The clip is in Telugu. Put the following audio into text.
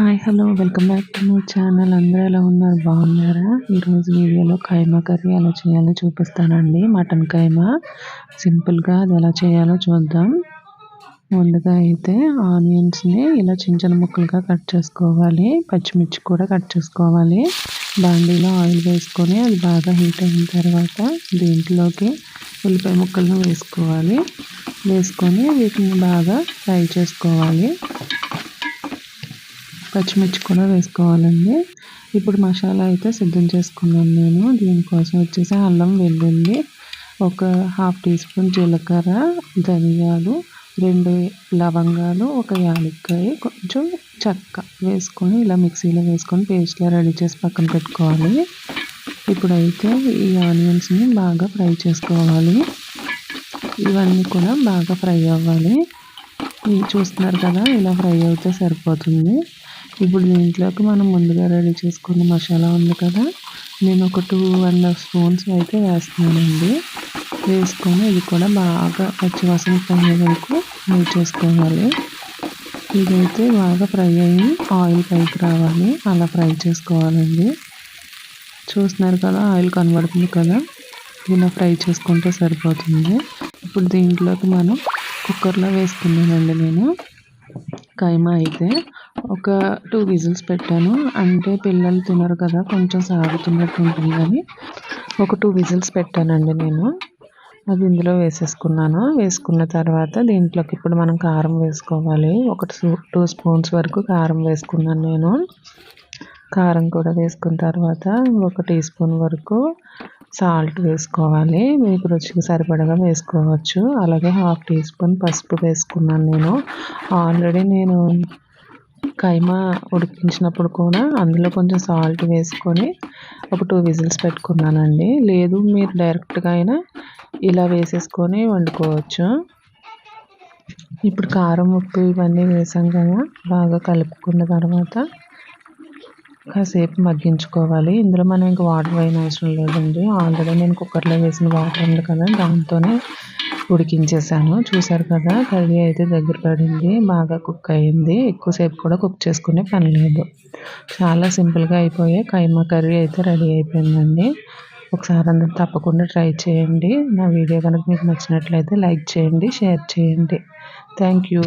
Hi hello welcome back to my channel అందరూ ఎలా ఉన్నారు? బాగున్నారా? ఈరోజు వీడియోలో కైమా కర్రీ ఎలా చేయాలో చూపిస్తానండి. మటన్ కైమా. సింపుల్గా అది ఎలా చేయాలో చూద్దాం. ముందుగా అయితే ఆనియన్స్ని ఇలా చిన్న చిన్న ముక్కలుగా కట్ చేసుకోవాలి. పచ్చిమిర్చి కూడా కట్ చేసుకోవాలి. బాండీలో ఆయిల్ వేసుకొని అది బాగా హీట్ అయిన తర్వాత దీంట్లోకి ఉల్లిపాయ ముక్కలను వేసుకోవాలి. వేసుకొని వీటిని బాగా ఫ్రై చేసుకోవాలి. పచ్చిమిర్చి కూడా వేసుకోవాలండి. ఇప్పుడు మసాలా అయితే సిద్ధం చేసుకున్నాను నేను. దీనికోసం వచ్చేసి అల్లం వెల్లుల్లి ఒక హాఫ్ టీ స్పూన్ జీలకర్ర ధనియాలు రెండు లవంగాలు ఒక యాలక్కాయ కొంచెం చెక్క వేసుకొని ఇలా మిక్సీలో వేసుకొని పేస్ట్లా రెడీ చేసి పక్కన పెట్టుకోవాలి. ఇప్పుడైతే ఈ ఆనియన్స్ని బాగా ఫ్రై చేసుకోవాలి. ఇవన్నీ కూడా బాగా ఫ్రై అవ్వాలి. చూస్తున్నారు కదా ఇలా ఫ్రై అయితే సరిపోతుంది. ఇప్పుడు దీంట్లోకి మనం ముందుగా రెడీ చేసుకున్న మసాలా ఉంది కదా. నేను ఒక టూ అండ్ హాఫ్ స్పూన్స్ అయితే వేస్తున్నానండి. వేసుకొని ఇది కూడా బాగా పచ్చివాసన పోయే వరకు ఫ్రై చేసుకోవాలి. ఇదైతే బాగా ఫ్రై అయ్యి ఆయిల్ పైకి రావాలి. అలా ఫ్రై చేసుకోవాలండి. చూస్తున్నారు కదా ఆయిల్ కనబడుతుంది కదా. ఇలా ఫ్రై చేసుకుంటే సరిపోతుంది. ఇప్పుడు దీంట్లోకి మనం కుక్కర్లో వేసుకున్నానండి నేను. కైమా అయితే. ఒక టూ విజిల్స్ పెట్టాను. అంటే పిల్లలు తినరు కదా కొంచెం సాగుతున్నట్టు ఉంటుందని ఒక టూ విజిల్స్ పెట్టానండి నేను. అది ఇందులో వేసేసుకున్నాను. వేసుకున్న తర్వాత దీంట్లోకి ఇప్పుడు మనం కారం వేసుకోవాలి. ఒక టూ స్పూన్స్ వరకు కారం వేసుకున్నాను నేను. కారం కూడా వేసుకున్న తర్వాత ఒక టీ స్పూన్ వరకు సాల్ట్ వేసుకోవాలి. మీకు రుచికి సరిపడగా వేసుకోవచ్చు. అలాగే హాఫ్ టీ స్పూన్ పసుపు వేసుకున్నాను నేను. ఆల్రెడీ నేను కైమా ఉడికించినప్పుడు కూడా అందులో కొంచెం సాల్ట్ వేసుకొని ఒక టూ విజిల్స్ పెట్టుకున్నానండి. లేదు మీరు డైరెక్ట్గా అయినా ఇలా వేసేసుకొని వండుకోవచ్చు. ఇప్పుడు కారం ఉప్పు ఇవన్నీ వేసాం కదా బాగా కలుపుకున్న తర్వాత కాసేపు మగ్గించుకోవాలి. ఇందులో మనం ఇంకా వాటర్ వేయనవసరం లేదండి. ఆల్రెడీ నేను కుక్కర్లో వేసిన వాటర్ ఉంది కదా దాంతోనే ఉడికించేసాను. చూసారు కదా కర్రీ అయితే దగ్గర పడింది బాగా కుక్ అయింది. ఎక్కువసేపు కూడా కుక్ చేసుకునే పని లేదు. చాలా సింపుల్గా అయిపోయే కైమా కర్రీ అయితే రెడీ అయిపోయిందండి. ఒకసారి అందరూ తప్పకుండా ట్రై చేయండి. నా వీడియో కనుక మీకు నచ్చినట్లయితే లైక్ చేయండి షేర్ చేయండి. Thank you.